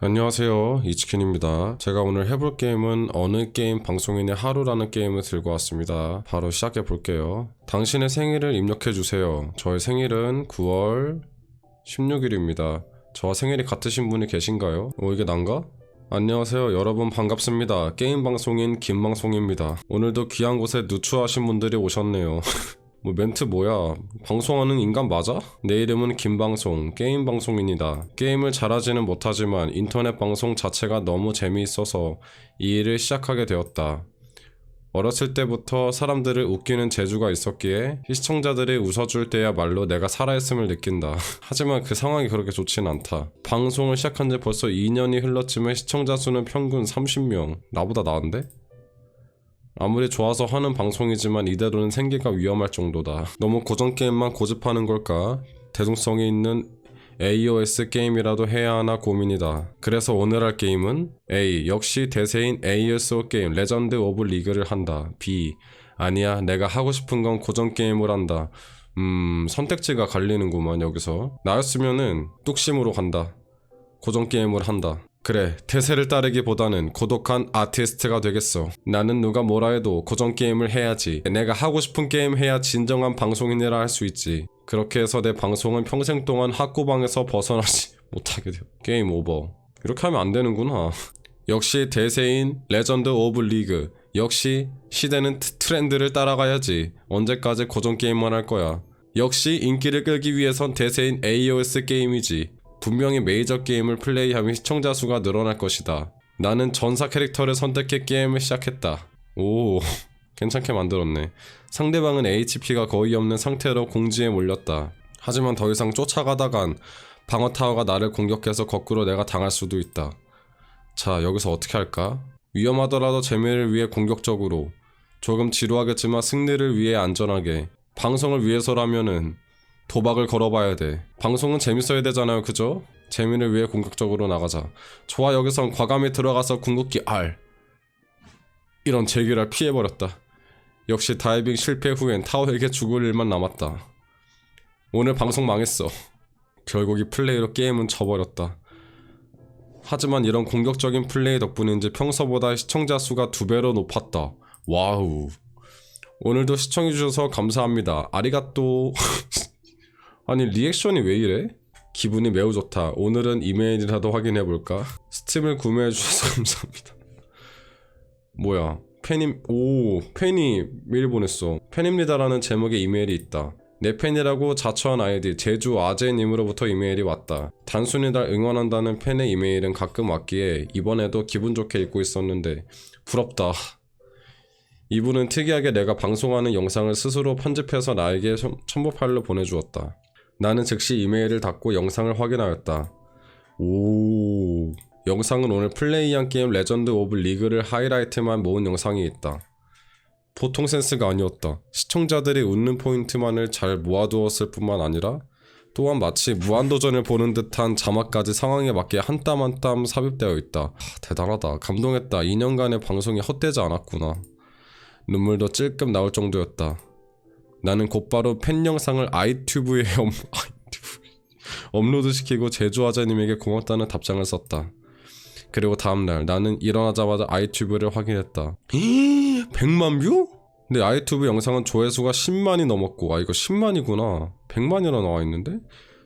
안녕하세요. 이치킨입니다. 제가 오늘 해볼 게임은 어느 게임 방송인의 하루라는 게임을 들고 왔습니다. 바로 시작해 볼게요. 당신의 생일을 입력해 주세요. 저의 생일은 9월 16일입니다. 저와 생일이 같으신 분이 계신가요? 어 이게 난가? 안녕하세요. 여러분 반갑습니다. 게임 방송인 김방송입니다. 오늘도 귀한 곳에 누추하신 분들이 오셨네요 뭐 멘트 뭐야? 방송하는 인간 맞아? 내 이름은 김방송, 게임 방송인이다. 게임을 잘하지는 못하지만 인터넷 방송 자체가 너무 재미있어서 이 일을 시작하게 되었다. 어렸을 때부터 사람들을 웃기는 재주가 있었기에 시청자들이 웃어줄 때야말로 내가 살아있음을 느낀다. 하지만 그 상황이 그렇게 좋진 않다. 방송을 시작한 지 벌써 2년이 흘렀지만 시청자 수는 평균 30명. 나보다 나은데? 아무리 좋아서 하는 방송이지만 이대로는 생계가 위험할 정도다. 너무 고전 게임만 고집하는 걸까? 대중성이 있는 AOS 게임이라도 해야 하나 고민이다. 그래서 오늘 할 게임은 A. 역시 대세인 ASO 게임 레전드 오브 리그를 한다. B. 아니야, 내가 하고 싶은 건 고전 게임을 한다. 음, 선택지가 갈리는구만, 여기서. 나였으면은 뚝심으로 간다. 고전 게임을 한다. 그래, 태세를 따르기보다는 고독한 아티스트가 되겠어. 나는 누가 뭐라 해도 고전 게임을 해야지. 내가 하고 싶은 게임 해야 진정한 방송인이라 할 수 있지. 그렇게 해서 내 방송은 평생 동안 학구방에서 벗어나지 못하게 돼. 게임 오버. 이렇게 하면 안 되는구나. 역시 대세인 레전드 오브 리그. 역시 시대는 트- 트렌드를 따라가야지. 언제까지 고전 게임만 할 거야. 역시 인기를 끌기 위해선 대세인 AOS 게임이지. 분명히 메이저 게임을 플레이하면 시청자 수가 늘어날 것이다. 나는 전사 캐릭터를 선택해 게임을 시작했다. 오, 괜찮게 만들었네. 상대방은 HP가 거의 없는 상태로 공지에 몰렸다. 하지만 더 이상 쫓아가다간 방어 타워가 나를 공격해서 거꾸로 내가 당할 수도 있다. 자, 여기서 어떻게 할까? 위험하더라도 재미를 위해 공격적으로, 조금 지루하겠지만 승리를 위해 안전하게, 방송을 위해서라면은 도박을 걸어봐야 돼. 방송은 재밌어야 되잖아요, 그죠? 재미를 위해 공격적으로 나가자. 좋아, 여기선 과감히 들어가서 궁극기 R. 이런 제기를 피해버렸다. 역시 다이빙 실패 후엔 타워에게 죽을 일만 남았다. 오늘 방송 망했어. 결국 이 플레이로 게임은 져버렸다. 하지만 이런 공격적인 플레이 덕분인지 평소보다 시청자 수가 두 배로 높았다. 와우. 오늘도 시청해주셔서 감사합니다. 아리가또. 아니 리액션이 왜 이래? 기분이 매우 좋다. 오늘은 이메일이라도 확인해 볼까? 스팀을 구매해 주셔서 감사합니다. 뭐야? 팬임 오 팬이 메일 보냈어. 팬입니다라는 제목의 이메일이 있다. 내 팬이라고 자처한 아이디 제주 아재님으로부터 이메일이 왔다. 단순히 날 응원한다는 팬의 이메일은 가끔 왔기에 이번에도 기분 좋게 읽고 있었는데 부럽다. 이분은 특이하게 내가 방송하는 영상을 스스로 편집해서 나에게 첨- 첨부 파일로 보내주었다. 나는 즉시 이메일을 닫고 영상을 확인하였다. 오. 영상은 오늘 플레이한 게임 레전드 오브 리그를 하이라이트만 모은 영상이 있다. 보통 센스가 아니었다. 시청자들이 웃는 포인트만을 잘 모아두었을 뿐만 아니라 또한 마치 무한도전을 보는 듯한 자막까지 상황에 맞게 한 땀 한 땀 삽입되어 있다. 하, 대단하다. 감동했다. 2년간의 방송이 헛되지 않았구나. 눈물도 찔끔 나올 정도였다. 나는 곧바로 팬 영상을 아이튜브에 업, 아이튜브, 업로드 시키고 제주화자님에게 고맙다는 답장을 썼다. 그리고 다음날 나는 일어나자마자 아이튜브를 확인했다. 100만 뷰? 내 아이튜브 영상은 조회수가 10만이 넘었고 아 이거 10만이구나 100만이나 나와 있는데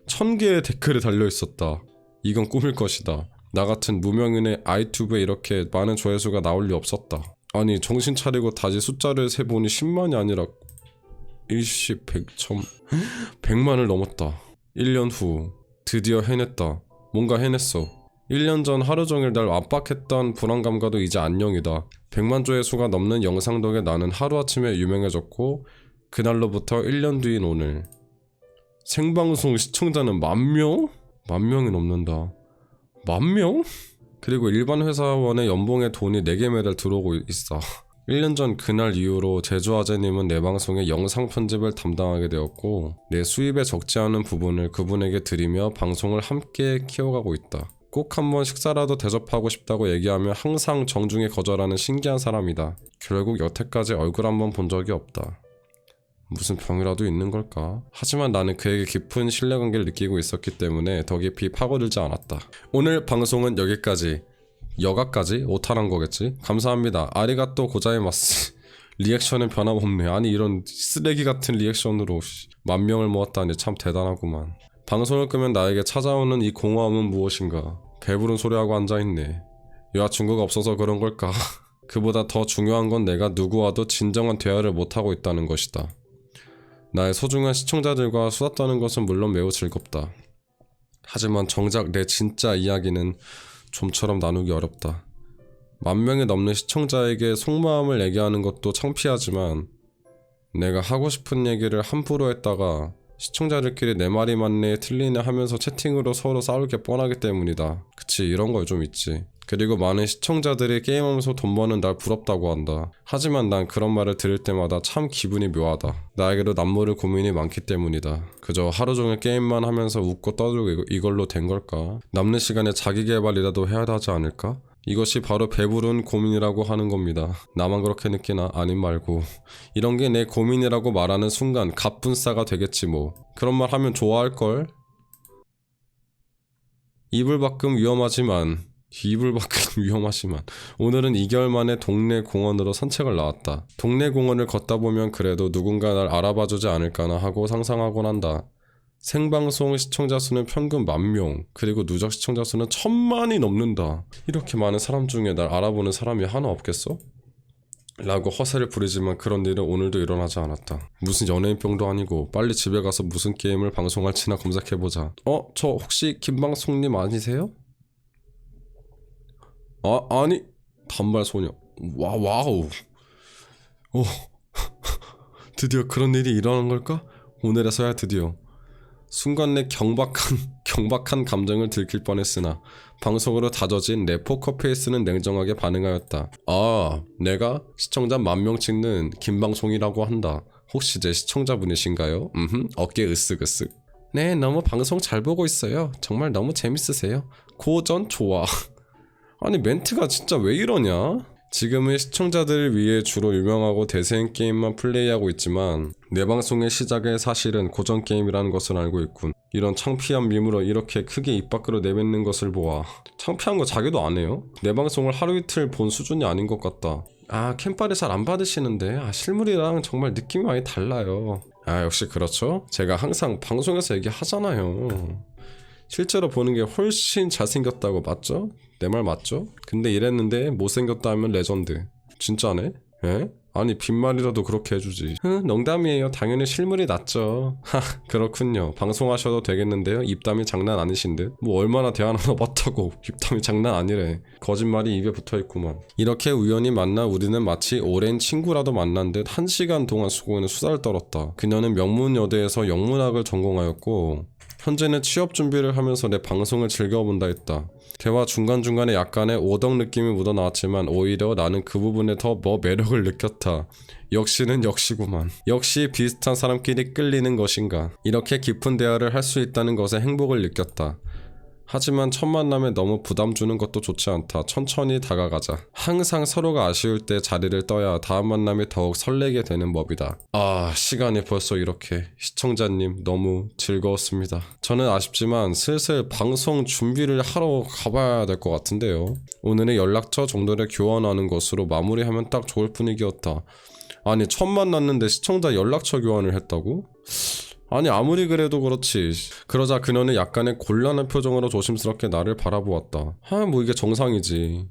1000개의 댓글이 달려 있었다. 이건 꿈일 것이다. 나 같은 무명인의 아이튜브에 이렇게 많은 조회수가 나올 리 없었다. 아니 정신 차리고 다시 숫자를 세보니 10만이 아니라 일시 100, 1000 100만을 넘었다. 1년 후 드디어 해냈다. 뭔가 해냈어. 1년 전 하루 종일 날 압박했던 불안감과도 이제 안녕이다. 100만 조회수가 넘는 영상 덕에 나는 하루아침에 유명해졌고 그날로부터 1년 뒤인 오늘 생방송 시청자는 만 명? 만 명이 넘는다. 만 명? 그리고 일반 회사원의 연봉에 돈이 4개 매달 들어오고 있어. 1년 전 그날 이후로 제주아재님은 내 방송의 영상 편집을 담당하게 되었고 내 수입에 적지 않은 부분을 그분에게 드리며 방송을 함께 키워가고 있다. 꼭 한번 식사라도 대접하고 싶다고 얘기하며 항상 정중히 거절하는 신기한 사람이다. 결국 여태까지 얼굴 한번 본 적이 없다. 무슨 병이라도 있는 걸까? 하지만 나는 그에게 깊은 신뢰관계를 느끼고 있었기 때문에 더 깊이 파고들지 않았다. 오늘 방송은 여기까지. 여가까지 오타난 거겠지? 감사합니다. 아리가또 고자이마스. 리액션은 변함없네. 아니 이런 쓰레기 같은 리액션으로 씨, 만 명을 모았다니 참 대단하구만. 방송을 끄면 나에게 찾아오는 이 공허함은 무엇인가? 배부른 소리하고 앉아있네. 여자친구가 없어서 그런 걸까? 그보다 더 중요한 건 내가 누구와도 진정한 대화를 못하고 있다는 것이다. 나의 소중한 시청자들과 수다 떠는 것은 물론 매우 즐겁다. 하지만 정작 내 진짜 이야기는 좀처럼 나누기 어렵다. 만 명이 넘는 시청자에게 속마음을 얘기하는 것도 창피하지만 내가 하고 싶은 얘기를 함부로 했다가 시청자들끼리 내 말이 맞네 틀리네 하면서 채팅으로 서로 싸울 게 뻔하기 때문이다. 그치 이런 거좀 있지. 그리고 많은 시청자들이 게임하면서 돈 버는 날 부럽다고 한다. 하지만 난 그런 말을 들을 때마다 참 기분이 묘하다. 나에게도 남모를 고민이 많기 때문이다. 그저 하루 종일 게임만 하면서 웃고 떠들고 이걸로 된 걸까? 남는 시간에 자기 개발이라도 해야 하지 않을까? 이것이 바로 배부른 고민이라고 하는 겁니다. 나만 그렇게 느끼나? 아님 말고. 이런 게 내 고민이라고 말하는 순간 갑분싸가 되겠지 뭐. 그런 말 하면 좋아할걸? 이불 밖은 위험하지만 이불 밖은 위험하지만 오늘은 2개월 만에 동네 공원으로 산책을 나왔다. 동네 공원을 걷다 보면 그래도 누군가 날 알아봐 주지 않을까나 하고 상상하곤 한다. 생방송 시청자 수는 평균 만 명, 그리고 누적 시청자 수는 천만이 넘는다. 이렇게 많은 사람 중에 날 알아보는 사람이 하나 없겠어? 라고 허세를 부리지만 그런 일은 오늘도 일어나지 않았다. 무슨 연예인병도 아니고 빨리 집에 가서 무슨 게임을 방송할지나 검색해보자. 어? 저 혹시 김방송님 아니세요? 아, 아니 단발 소녀. 와, 와우. 오, 드디어 그런 일이 일어난 걸까? 오늘에서야 드디어. 순간 내 경박한 경박한 감정을 들킬 뻔했으나 방송으로 다져진 내 포커 페이스는 냉정하게 반응하였다. 아, 내가 시청자 만 명 찍는 김방송이라고 한다. 혹시 제 시청자분이신가요? 음, 어깨 으쓱으쓱. 네, 너무 방송 잘 보고 있어요. 정말 너무 재밌으세요. 고전 좋아. 아니 멘트가 진짜 왜 이러냐? 지금은 시청자들을 위해 주로 유명하고 대세인 게임만 플레이하고 있지만 내 방송의 시작에 사실은 고전 게임이라는 것을 알고 있군. 이런 창피한 밈으로 이렇게 크게 입 밖으로 내뱉는 것을 보아 창피한 거 자기도 안 해요? 내 방송을 하루 이틀 본 수준이 아닌 것 같다. 아 캠빨이 잘안 받으시는데 아 실물이랑 정말 느낌이 많이 달라요. 아 역시 그렇죠. 제가 항상 방송에서 얘기하잖아요. 실제로 보는 게 훨씬 잘생겼다고 맞죠? 내 말 맞죠? 근데 이랬는데 못생겼다 하면 레전드. 진짜네? 예? 아니 빈말이라도 그렇게 해주지. 흥 농담이에요. 당연히 실물이 낫죠. 하 그렇군요. 방송하셔도 되겠는데요. 입담이 장난 아니신 듯뭐 얼마나 대화 나눠봤다고. 입담이 장난 아니래. 거짓말이 입에 붙어있구만. 이렇게 우연히 만나 우리는 마치 오랜 친구라도 만난 듯 한 시간 동안 수고에는 수다를 떨었다. 그녀는 명문여대에서 영문학을 전공하였고 현재는 취업 준비를 하면서 내 방송을 즐겨본다 했다. 대화 중간중간에 약간의 오덕 느낌이 묻어나왔지만 오히려 나는 그 부분에 더 뭐 매력을 느꼈다. 역시는 역시구만. 역시 비슷한 사람끼리 끌리는 것인가. 이렇게 깊은 대화를 할 수 있다는 것에 행복을 느꼈다. 하지만 첫 만남에 너무 부담 주는 것도 좋지 않다. 천천히 다가가자. 항상 서로가 아쉬울 때 자리를 떠야 다음 만남이 더욱 설레게 되는 법이다. 아, 시간이 벌써 이렇게. 시청자님, 너무 즐거웠습니다. 저는 아쉽지만 슬슬 방송 준비를 하러 가봐야 될 것 같은데요. 오늘의 연락처 정도를 교환하는 것으로 마무리하면 딱 좋을 분위기였다. 아니, 첫 만났는데 시청자 연락처 교환을 했다고? 아니 아무리 그래도 그렇지. 그러자 그녀는 약간의 곤란한 표정으로 조심스럽게 나를 바라보았다. 아뭐 이게 정상이지.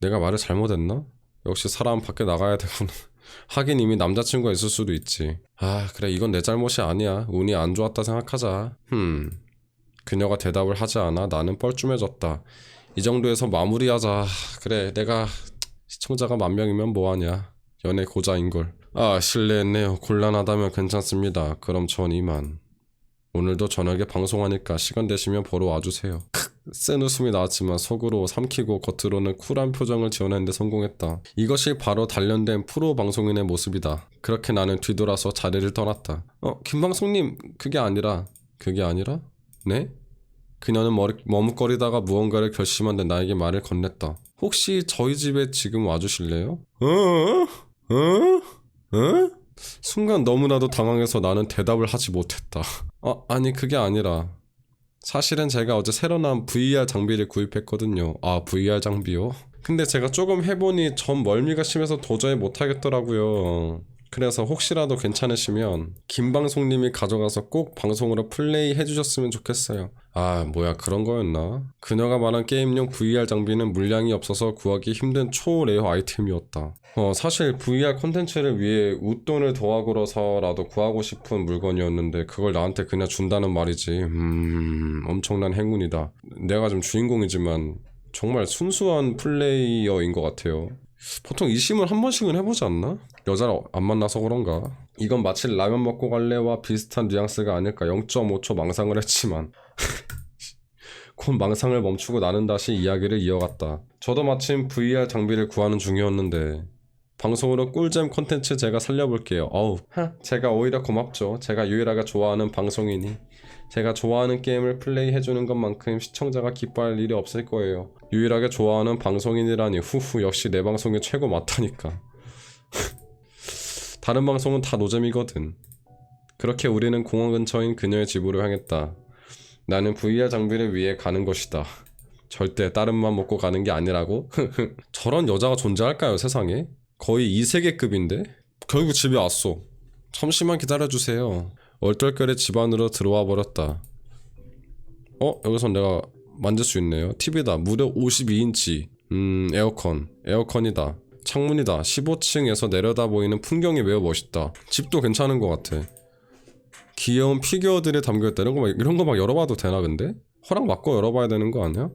내가 말을 잘못했나? 역시 사람 밖에 나가야 되구나. 하긴 이미 남자친구가 있을 수도 있지. 아 그래 이건 내 잘못이 아니야. 운이 안 좋았다 생각하자. 흠. 그녀가 대답을 하지 않아 나는 뻘쭘해졌다. 이 정도에서 마무리하자. 그래 내가 시청자가 만 명이면 뭐하냐. 연애 고자인걸 아 실례했네요 곤란하다면 괜찮습니다 그럼 전 이만 오늘도 저녁에 방송하니까 시간 되시면 보러 와주세요 크, 센 웃음이 나왔지만 속으로 삼키고 겉으로는 쿨한 표정을 지어내는데 성공했다 이것이 바로 단련된 프로 방송인의 모습이다 그렇게 나는 뒤돌아서 자리를 떠났다 어 김방송님 그게 아니라 그게 아니라? 네? 그녀는 머리, 머뭇거리다가 무언가를 결심한 듯 나에게 말을 건넸다 혹시 저희 집에 지금 와주실래요? 어? 어? 어? 순간 너무나도 당황해서 나는 대답을 하지 못했다. 아, 아니 그게 아니라 사실은 제가 어제 새로 나온 VR 장비를 구입했거든요. 아, VR 장비요? 근데 제가 조금 해보니 전 멀미가 심해서 도저히 못하겠더라고요. 그래서 혹시라도 괜찮으시면 김방송님이 가져가서 꼭 방송으로 플레이 해주셨으면 좋겠어요. 아 뭐야 그런 거였나? 그녀가 말한 게임용 VR 장비는 물량이 없어서 구하기 힘든 초레어 아이템이었다. 어 사실 VR 콘텐츠를 위해 웃돈을 더하고서라도 구하고 싶은 물건이었는데 그걸 나한테 그냥 준다는 말이지. 음 엄청난 행운이다. 내가 좀 주인공이지만 정말 순수한 플레이어인 것 같아요. 보통 이 심을 한 번씩은 해보지 않나? 여자를 안 만나서 그런가? 이건 마치 라면 먹고 갈래와 비슷한 뉘앙스가 아닐까 0.5초 망상을 했지만 곧 망상을 멈추고 나는 다시 이야기를 이어갔다. 저도 마침 VR 장비를 구하는 중이었는데 방송으로 꿀잼 콘텐츠 제가 살려볼게요. 어우, 제가 오히려 고맙죠. 제가 유일하게 좋아하는 방송이니. 제가 좋아하는 게임을 플레이해주는 것만큼 시청자가 기뻐할 일이 없을 거예요. 유일하게 좋아하는 방송인이라니 후후 역시 내 방송이 최고 맞다니까. 다른 방송은 다 노잼이거든. 그렇게 우리는 공원 근처인 그녀의 집으로 향했다. 나는 VR 장비를 위해 가는 것이다. 절대 다른 맘 먹고 가는 게 아니라고? 저런 여자가 존재할까요 세상에? 거의 이 세계급인데? 결국 집에 왔어. 잠시만 기다려주세요. 얼떨결에 집 안으로 들어와 버렸다. 어? 여기선 내가 만질 수 있네요. TV다. 무려 52인치. 음, 에어컨. 에어컨이다. 창문이다. 15층에서 내려다 보이는 풍경이 매우 멋있다. 집도 괜찮은 것 같아. 귀여운 피규어들이 담겨있다. 이런 거 막, 이런 거 막 열어봐도 되나 근데? 허락 받고 열어봐야 되는 거 아니야?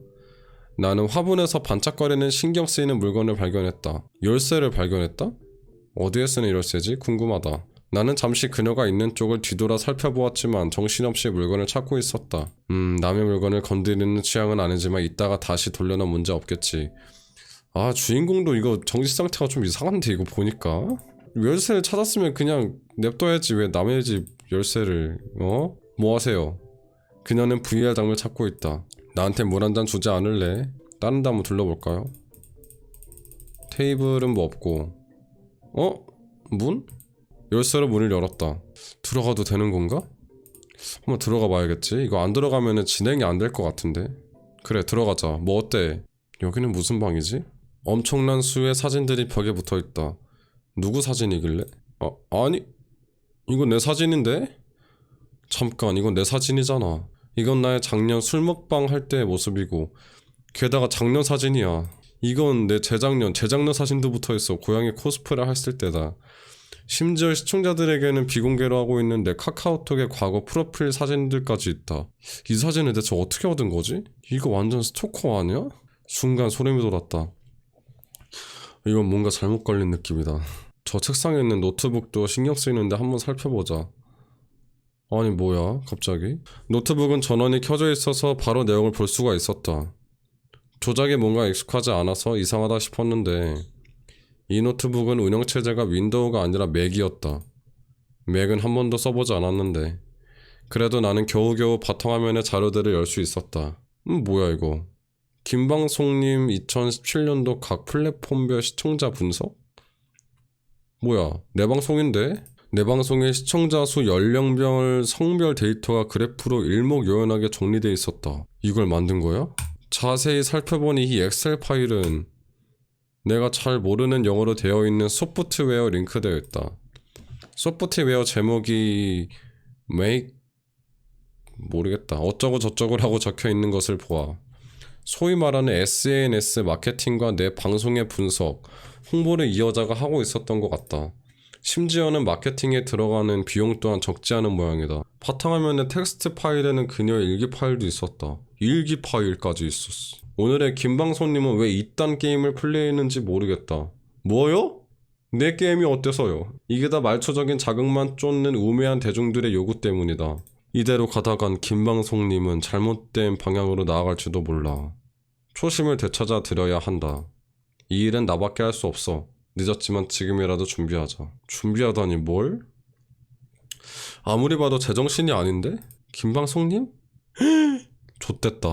나는 화분에서 반짝거리는 신경 쓰이는 물건을 발견했다. 열쇠를 발견했다? 어디에 쓰는 열쇠지? 궁금하다. 나는 잠시 그녀가 있는 쪽을 뒤돌아 살펴보았지만 정신없이 물건을 찾고 있었다. 음, 남의 물건을 건드리는 취향은 아니지만 이따가 다시 돌려놔 문제 없겠지. 아, 주인공도 이거 정신 상태가 좀 이상한데 이거 보니까. 열쇠를 찾았으면 그냥 냅둬야지 왜 남의 집 열쇠를 어? 뭐 하세요? 그녀는 VR 장을 찾고 있다. 나한테 물 한 잔 주지 않을래? 다른 데 한번 둘러볼까요? 테이블은 뭐 없고 어? 문? 열쇠로 문을 열었다. 들어가도 되는 건가? 한번 들어가 봐야겠지. 이거 안 들어가면은 진행이 안 될 것 같은데. 그래 들어가자. 뭐 어때? 여기는 무슨 방이지? 엄청난 수의 사진들이 벽에 붙어 있다. 누구 사진이길래? 아 아니 이건 내 사진인데? 잠깐 이건 내 사진이잖아. 이건 나의 작년 술 먹방 할 때의 모습이고 게다가 작년 사진이야. 이건 내 재작년 재작년 사진도 붙어 있어. 고양이 코스프레 했을 때다. 심지어 시청자들에게는 비공개로 하고 있는 내 카카오톡의 과거 프로필 사진들까지 있다. 이 사진을 대체 어떻게 얻은 거지? 이거 완전 스토커 아니야? 순간 소름이 돋았다. 이건 뭔가 잘못 걸린 느낌이다. 저 책상에 있는 노트북도 신경 쓰이는데 한번 살펴보자. 아니 뭐야 갑자기? 노트북은 전원이 켜져 있어서 바로 내용을 볼 수가 있었다. 조작에 뭔가 익숙하지 않아서 이상하다 싶었는데 이 노트북은 운영체제가 윈도우가 아니라 맥이었다. 맥은 한 번도 써보지 않았는데 그래도 나는 겨우겨우 바탕화면의 자료들을 열 수 있었다. 음 뭐야 이거? 김방송님 2017년도 각 플랫폼별 시청자 분석? 뭐야 내 방송인데? 내 방송의 시청자 수 연령별 성별 데이터가 그래프로 일목요연하게 정리돼 있었다. 이걸 만든 거야? 자세히 살펴보니 이 엑셀 파일은 내가 잘 모르는 영어로 되어 있는 소프트웨어 링크되어 있다. 소프트웨어 제목이 make 모르겠다. 어쩌고 저쩌고라고 적혀 있는 것을 보아. 소위 말하는 SNS 마케팅과 내 방송의 분석, 홍보를 이 여자가 하고 있었던 것 같다. 심지어는 마케팅에 들어가는 비용 또한 적지 않은 모양이다. 바탕화면에 텍스트 파일에는 그녀의 일기 파일도 있었다. 일기 파일까지 있었어. 오늘의 김방손님은 왜 이딴 게임을 플레이했는지 모르겠다. 뭐요? 내 게임이 어때서요? 이게 다 말초적인 자극만 쫓는 우매한 대중들의 요구 때문이다. 이대로 가다간 김방송님은 잘못된 방향으로 나아갈지도 몰라. 초심을 되찾아 드려야 한다. 이 일은 나밖에 할 수 없어. 늦었지만 지금이라도 준비하자. 준비하다니 뭘? 아무리 봐도 제정신이 아닌데? 김방송님? 좆됐다.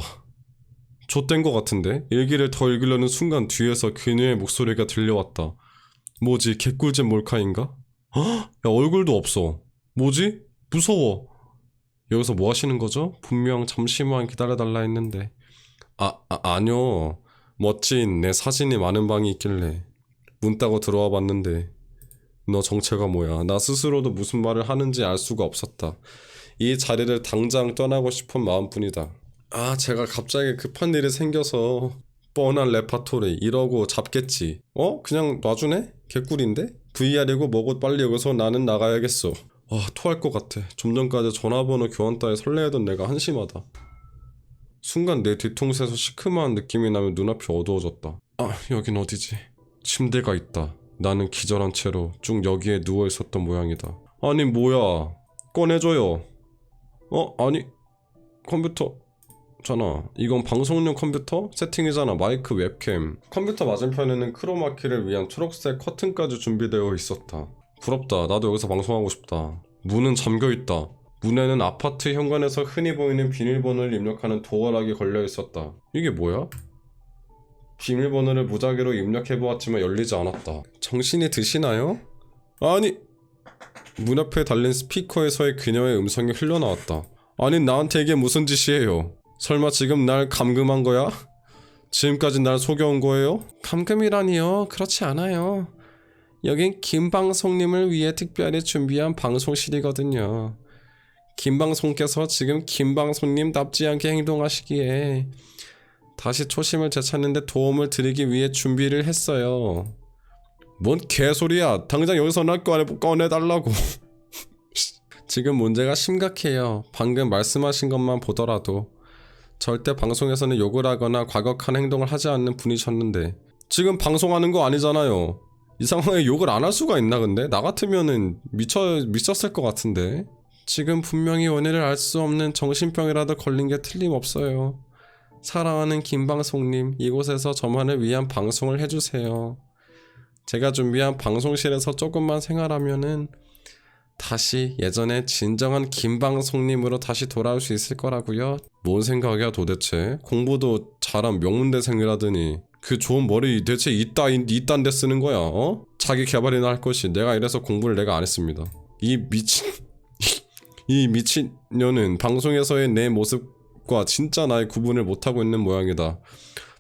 좆된 것 같은데? 일기를 더 읽으려는 순간 뒤에서 그녀의 목소리가 들려왔다. 뭐지 개꿀잼 몰카인가? 헉! 야 얼굴도 없어 뭐지? 무서워 여기서 뭐 하시는 거죠? 분명 잠시만 기다려달라 했는데 아, 아 아니요 멋진 내 사진이 많은 방이 있길래 문 따고 들어와 봤는데 너 정체가 뭐야 나 스스로도 무슨 말을 하는지 알 수가 없었다 이 자리를 당장 떠나고 싶은 마음뿐이다 아 제가 갑자기 급한 일이 생겨서 뻔한 레파토리 이러고 잡겠지 어? 그냥 놔주네? 개꿀인데? VR이고 뭐고 빨리 여기서 나는 나가야겠어 아 토할 것 같아. 좀 전까지 전화번호 교환 따위 설레던 내가 한심하다. 순간 내 뒤통수에서 시큼한 느낌이 나며 눈앞이 어두워졌다. 아 여긴 어디지? 침대가 있다. 나는 기절한 채로 쭉 여기에 누워 있었던 모양이다. 아니 뭐야? 꺼내줘요. 어 아니 컴퓨터. 잖아. 이건 방송용 컴퓨터? 세팅이잖아. 마이크, 웹캠. 컴퓨터 맞은편에는 크로마키를 위한 초록색 커튼까지 준비되어 있었다. 부럽다. 나도 여기서 방송하고 싶다. 문은 잠겨 있다. 문에는 아파트 현관에서 흔히 보이는 비밀번호를 입력하는 도어락이 걸려 있었다. 이게 뭐야? 비밀번호를 무작위로 입력해 보았지만 열리지 않았다. 정신이 드시나요? 아니 문 앞에 달린 스피커에서의 그녀의 음성이 흘러나왔다. 아니 나한테 이게 무슨 짓이에요? 설마 지금 날 감금한 거야? 지금까지 날 속여온 거예요? 감금이라니요. 그렇지 않아요. 여긴 김방송님을 위해 특별히 준비한 방송실이거든요. 김방송께서 지금 김방송님답지 않게 행동하시기에 다시 초심을 되찾는데 도움을 드리기 위해 준비를 했어요. 뭔 개소리야. 당장 여기서 날 꺼내, 꺼내달라고. 지금 문제가 심각해요. 방금 말씀하신 것만 보더라도. 절대 방송에서는 욕을 하거나 과격한 행동을 하지 않는 분이셨는데 지금 방송하는 거 아니잖아요. 이 상황에 욕을 안 할 수가 있나 근데? 나 같으면은 미쳐 미쳤을 것 같은데. 지금 분명히 원인을 알 수 없는 정신병이라도 걸린 게 틀림없어요. 사랑하는 김방송님, 이곳에서 저만을 위한 방송을 해주세요. 제가 준비한 방송실에서 조금만 생활하면은 다시 예전에 진정한 김방송님으로 다시 돌아올 수 있을 거라고요. 뭔 생각이야 도대체? 공부도 잘한 명문대생이라더니 그 좋은 머리 대체 이따 이딴 데 쓰는 거야? 어? 자기 개발이나 할 것이 내가 이래서 공부를 내가 안 했습니다. 이 미친 이 미친년은 방송에서의 내 모습과 진짜 나의 구분을 못하고 있는 모양이다.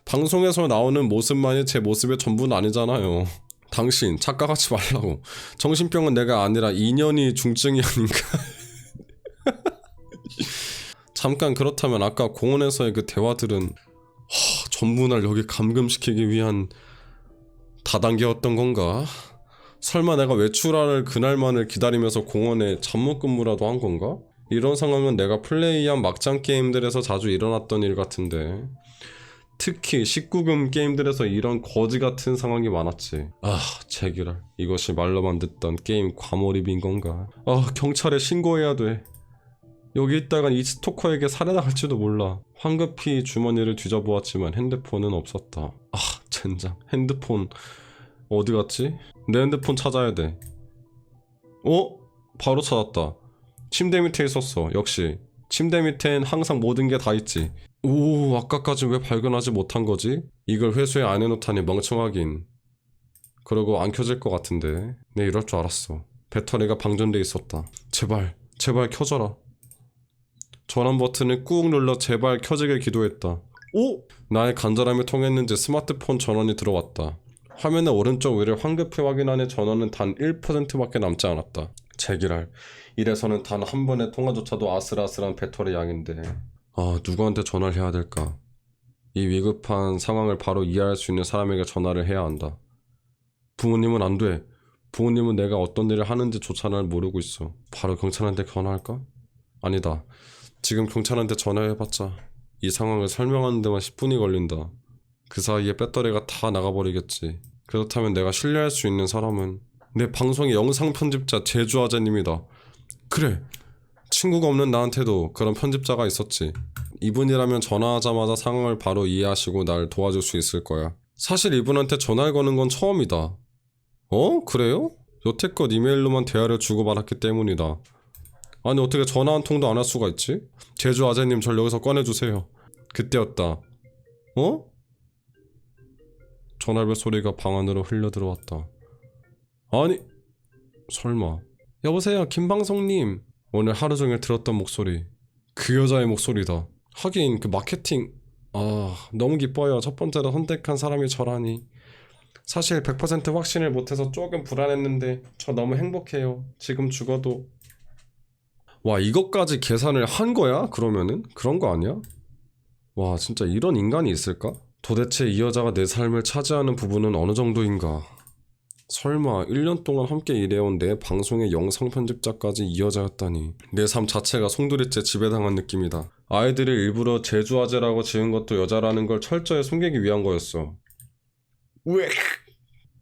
방송에서 나오는 모습만이 제 모습의 전부는 아니잖아요. 당신 착각하지 말라고. 정신병은 내가 아니라 인연이 중증이 아닌가. 잠깐 그렇다면 아까 공원에서의 그 대화들은 허, 날 여기 감금시키기 위한 다단계였던 건가? 설마 내가 외출할 그날만을 기다리면서 공원에 잠못 근무라도 한 건가? 이런 상황은 내가 플레이한 막장 게임들에서 자주 일어났던 일 같은데 특히 19금 게임들에서 이런 거지 같은 상황이 많았지. 아, 제기랄. 이것이 말로만 듣던 게임 과몰입인 건가? 아, 경찰에 신고해야 돼. 여기 있다간 이 스토커에게 살해당할지도 몰라. 황급히 주머니를 뒤져보았지만 핸드폰은 없었다. 아, 젠장. 핸드폰 어디 갔지? 내 핸드폰 찾아야 돼. 어? 바로 찾았다. 침대 밑에 있었어. 역시. 침대 밑엔 항상 모든 게 다 있지. 오, 아까까지 왜 발견하지 못한 거지? 이걸 회수에 안 해놓다니 멍청하긴. 그러고 안 켜질 것 같은데. 내 이럴 줄 알았어. 배터리가 방전돼 있었다. 제발, 제발 켜져라. 전원 버튼을 꾹 눌러 제발 켜지길 기도했다. 오! 나의 간절함이 통했는지 스마트폰 전원이 들어왔다. 화면의 오른쪽 위를 황급히 확인하니 전원은 단 1%밖에 남지 않았다. 제기랄. 이래서는 단 한 번의 통화조차도 아슬아슬한 배터리 양인데. 아, 누구한테 전화를 해야 될까? 이 위급한 상황을 바로 이해할 수 있는 사람에게 전화를 해야 한다. 부모님은 안 돼. 부모님은 내가 어떤 일을 하는지조차 날 모르고 있어. 바로 경찰한테 전화할까? 아니다. 지금 경찰한테 전화해봤자 이 상황을 설명하는 데만 10분이 걸린다. 그 사이에 배터리가 다 나가버리겠지. 그렇다면 내가 신뢰할 수 있는 사람은 내 방송의 영상 편집자 제주아재님이다. 그래. 친구가 없는 나한테도 그런 편집자가 있었지. 이분이라면 전화하자마자 상황을 바로 이해하시고 날 도와줄 수 있을 거야. 사실 이분한테 전화를 거는 건 처음이다. 어? 그래요? 여태껏 이메일로만 대화를 주고받았기 때문이다. 아니 어떻게 전화 한 통도 안 할 수가 있지? 제주 아재님 절 여기서 꺼내주세요. 그때였다. 어? 전화벨 소리가 방 안으로 흘려 들어왔다. 아니 설마. 여보세요, 김방송님. 오늘 하루 종일 들었던 목소리. 그 여자의 목소리다. 하긴 그 마케팅 아 너무 기뻐요. 첫 번째로 선택한 사람이 저라니. 사실 100% 확신을 못해서 조금 불안했는데 저 너무 행복해요. 지금 죽어도 와 이것까지 계산을 한 거야? 그러면은 그런 거 아니야? 와 진짜 이런 인간이 있을까? 도대체 이 여자가 내 삶을 차지하는 부분은 어느 정도인가? 설마 1년 동안 함께 일해온 내 방송의 영상 편집자까지 이 여자였다니 내 삶 자체가 송두리째 지배당한 느낌이다 아이들이 일부러 제주아재라고 지은 것도 여자라는 걸 철저히 숨기기 위한 거였어 우엑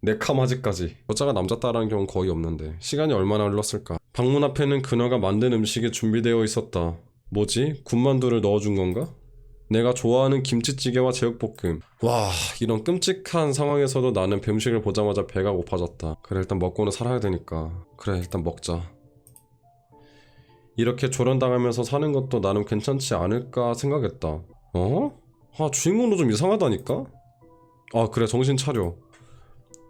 네카마지까지 여자가 남자 따라하는 경우는 거의 없는데 시간이 얼마나 흘렀을까 방문 앞에는 그녀가 만든 음식이 준비되어 있었다 뭐지? 군만두를 넣어준 건가? 내가 좋아하는 김치찌개와 제육볶음. 와, 이런 끔찍한 상황에서도 나는 음식을 보자마자 배가 고파졌다. 그래, 일단 먹고는 살아야 되니까. 그래, 일단 먹자. 이렇게 조련당하면서 사는 것도 나름 괜찮지 않을까 생각했다. 어? 아, 주인공도 좀 이상하다니까? 아, 그래, 정신 차려.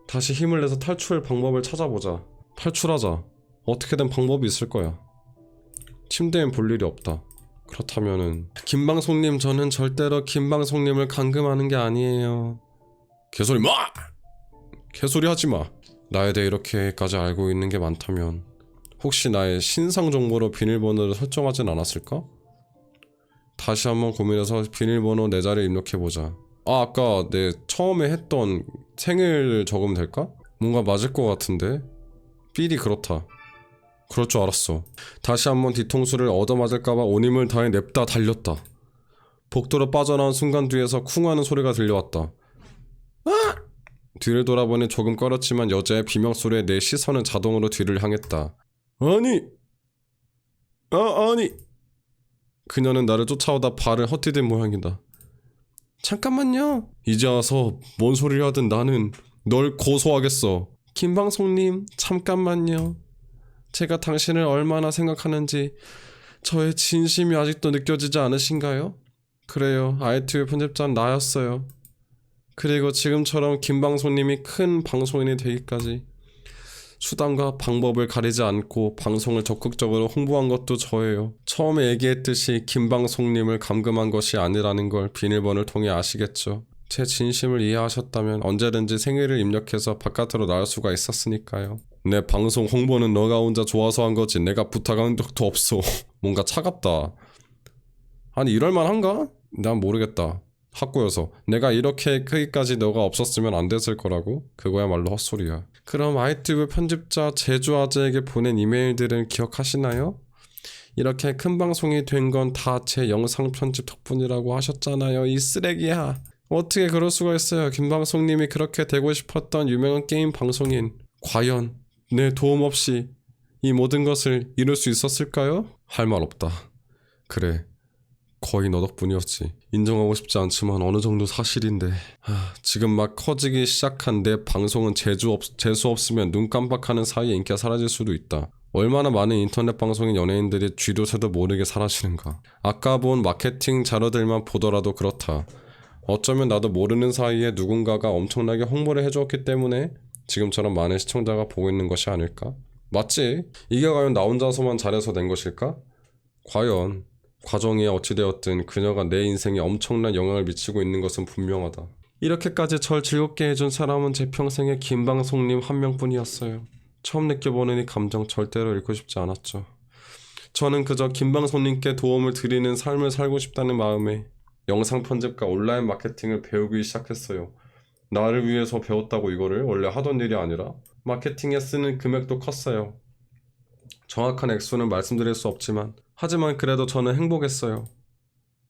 다시 힘을 내서 탈출 방법을 찾아보자. 탈출하자. 어떻게든 방법이 있을 거야. 침대엔 볼 일이 없다. 그렇다면은 김방송님 저는 절대로 김방송님을 감금하는 게 아니에요. 개소리 마! 개소리 하지 마. 나에 대해 이렇게까지 알고 있는 게 많다면 혹시 나의 신상 정보로 비밀번호를 설정하진 않았을까? 다시 한번 고민해서 비밀번호 내 자리에 입력해 보자. 아 아까 내 처음에 했던 생일 적으면 될까? 뭔가 맞을 것 같은데 삘이 그렇다. 그럴 줄 알았어. 다시 한번 뒤통수를 얻어맞을까봐 온 힘을 다해 냅다 달렸다. 복도로 빠져나온 순간 뒤에서 쿵하는 소리가 들려왔다. 아! 뒤를 돌아보니 조금 꺼렸지만 여자의 비명소리에 내 시선은 자동으로 뒤를 향했다. 아니! 아, 아니! 그녀는 나를 쫓아오다 발을 헛디딘 모양이다. 잠깐만요. 이제 와서 뭔 소리를 하든 나는 널 고소하겠어. 김방송님, 잠깐만요. 제가 당신을 얼마나 생각하는지 저의 진심이 아직도 느껴지지 않으신가요? 그래요. ITV 편집자는 나였어요. 그리고 지금처럼 김방송님이 큰 방송인이 되기까지 수단과 방법을 가리지 않고 방송을 적극적으로 홍보한 것도 저예요. 처음에 얘기했듯이 김방송님을 감금한 것이 아니라는 걸 비밀번호를 통해 아시겠죠. 제 진심을 이해하셨다면 언제든지 생일을 입력해서 바깥으로 나올 수가 있었으니까요. 내 방송 홍보는 너가 혼자 좋아서 한 거지 내가 부탁한 적도 없어. 뭔가 차갑다. 아니 이럴만한가? 난 모르겠다. 학고여서 내가 이렇게 크기까지 너가 없었으면 안 됐을 거라고? 그거야말로 헛소리야. 그럼 아이튜브 편집자 제주아재에게 보낸 이메일들은 기억하시나요? 이렇게 큰 방송이 된 건 다 제 영상 편집 덕분이라고 하셨잖아요. 이 쓰레기야. 어떻게 그럴 수가 있어요. 김방송님이 그렇게 되고 싶었던 유명한 게임 방송인. 과연 내 도움 없이 이 모든 것을 이룰 수 있었을까요? 할 말 없다. 그래. 거의 너 덕분이었지. 인정하고 싶지 않지만 어느 정도 사실인데. 하, 지금 막 커지기 시작한 내 방송은 재주 없, 재수 없으면 눈 깜빡하는 사이에 인기가 사라질 수도 있다. 얼마나 많은 인터넷 방송인 연예인들이 쥐도 새도 모르게 사라지는가. 아까 본 마케팅 자료들만 보더라도 그렇다. 어쩌면 나도 모르는 사이에 누군가가 엄청나게 홍보를 해주었기 때문에 지금처럼 많은 시청자가 보고 있는 것이 아닐까? 맞지? 이게 과연 나 혼자서만 잘해서 된 것일까? 과연 과정이 어찌되었든 그녀가 내 인생에 엄청난 영향을 미치고 있는 것은 분명하다. 이렇게까지 절 즐겁게 해준 사람은 제 평생의 김방송님 한 명뿐이었어요. 처음 느껴보는 이 감정 절대로 잃고 싶지 않았죠. 저는 그저 김방송님께 도움을 드리는 삶을 살고 싶다는 마음에 영상 편집과 온라인 마케팅을 배우기 시작했어요. 나를 위해서 배웠다고 이거를 원래 하던 일이 아니라 마케팅에 쓰는 금액도 컸어요. 정확한 액수는 말씀드릴 수 없지만 하지만 그래도 저는 행복했어요.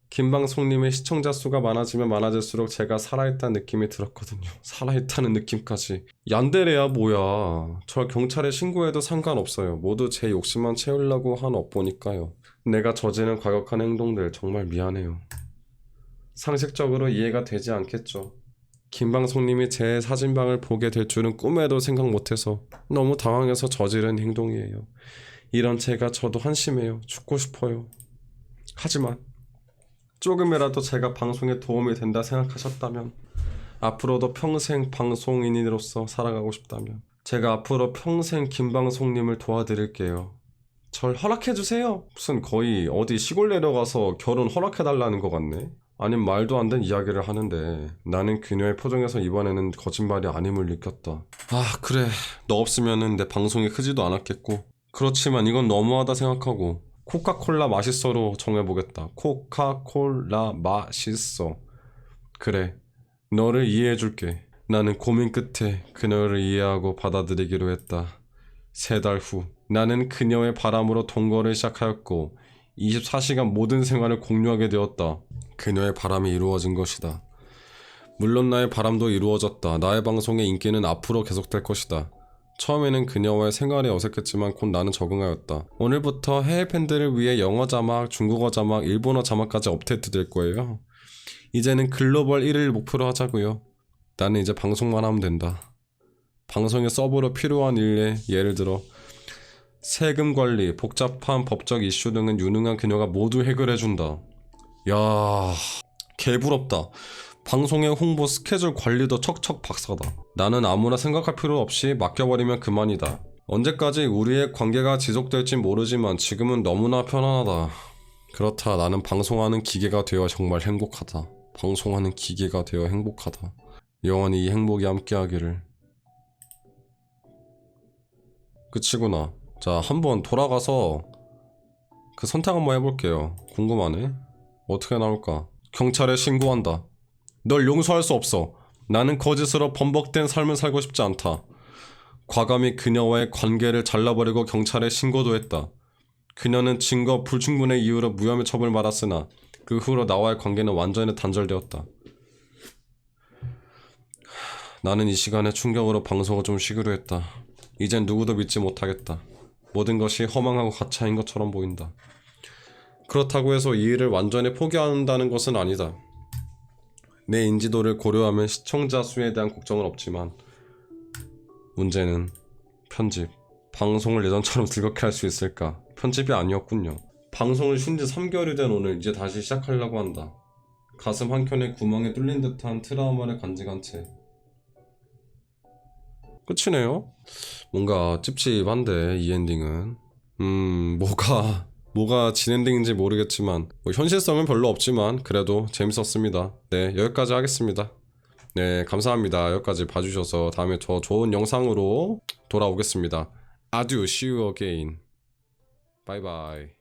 김방송님의 시청자 수가 많아지면 많아질수록 제가 살아있다는 느낌이 들었거든요. 살아있다는 느낌까지. 얀데레야 뭐야. 저 경찰에 신고해도 상관없어요. 모두 제 욕심만 채우려고 한 업보니까요. 내가 저지른 과격한 행동들 정말 미안해요. 상식적으로 이해가 되지 않겠죠. 김방송님이 제 사진방을 보게 될 줄은 꿈에도 생각 못해서 너무 당황해서 저지른 행동이에요. 이런 제가 저도 한심해요. 죽고 싶어요. 하지만 조금이라도 제가 방송에 도움이 된다 생각하셨다면 앞으로도 평생 방송인으로서 살아가고 싶다면 제가 앞으로 평생 김방송님을 도와드릴게요. 절 허락해주세요. 무슨 거의 어디 시골 내려가서 결혼 허락해달라는 것 같네. 아님 말도 안 되는 이야기를 하는데 나는 그녀의 표정에서 이번에는 거짓말이 아님을 느꼈다. 아 그래 너 없으면은 내 방송이 크지도 않았겠고 그렇지만 이건 너무하다 생각하고 코카콜라 맛있어로 정해보겠다. 코카콜라 맛있어. 그래 너를 이해해줄게. 나는 고민 끝에 그녀를 이해하고 받아들이기로 했다. 세 달 후, 나는 그녀의 바람으로 동거를 시작하였고, 24시간 모든 생활을 공유하게 되었다. 그녀의 바람이 이루어진 것이다. 물론 나의 바람도 이루어졌다. 나의 방송의 인기는 앞으로 계속될 것이다. 처음에는 그녀와의 생활이 어색했지만 곧 나는 적응하였다. 오늘부터 해외 팬들을 위해 영어 자막, 중국어 자막, 일본어 자막까지 업데이트 될 거예요. 이제는 글로벌 1위를 목표로 하자고요. 나는 이제 방송만 하면 된다. 방송의 서버로 필요한 일에 예를 들어 세금 관리, 복잡한 법적 이슈 등은 유능한 그녀가 모두 해결해준다. 야, 개부럽다. 방송의 홍보 스케줄 관리도 척척 박사다. 나는 아무나 생각할 필요 없이 맡겨버리면 그만이다. 언제까지 우리의 관계가 지속될지 모르지만 지금은 너무나 편안하다. 그렇다. 나는 방송하는 기계가 되어 정말 행복하다. 방송하는 기계가 되어 행복하다. 영원히 이 행복이 함께하기를. 끝이구나. 자, 한번 돌아가서 그 선택 한번 해볼게요. 궁금하네. 어떻게 나올까? 경찰에 신고한다. 널 용서할 수 없어. 나는 거짓으로 범벅된 삶을 살고 싶지 않다. 과감히 그녀와의 관계를 잘라버리고 경찰에 신고도 했다. 그녀는 증거 불충분의 이유로 무혐의 처벌 받았으나 그 후로 나와의 관계는 완전히 단절되었다. 나는 이 시간에 충격으로 방송을 좀 쉬기로 했다. 이젠 누구도 믿지 못하겠다. 모든 것이 허망하고 가차인 것처럼 보인다. 그렇다고 해서 이 일을 완전히 포기한다는 것은 아니다. 내 인지도를 고려하면 시청자 수에 대한 걱정은 없지만 문제는 편집. 방송을 예전처럼 즐겁게 할 수 있을까? 편집이 아니었군요. 방송을 쉰 지 3개월이 된 오늘 이제 다시 시작하려고 한다. 가슴 한켠에 구멍이 뚫린 듯한 트라우마를 간직한 채. 끝이네요. 뭔가 찝찝한데 이 엔딩은. 음 뭐가 뭐가 진엔딩인지 모르겠지만 뭐 현실성은 별로 없지만 그래도 재밌었습니다. 네 여기까지 하겠습니다. 네 감사합니다. 여기까지 봐주셔서 다음에 더 좋은 영상으로 돌아오겠습니다. 아듀 see you again. 바이바이.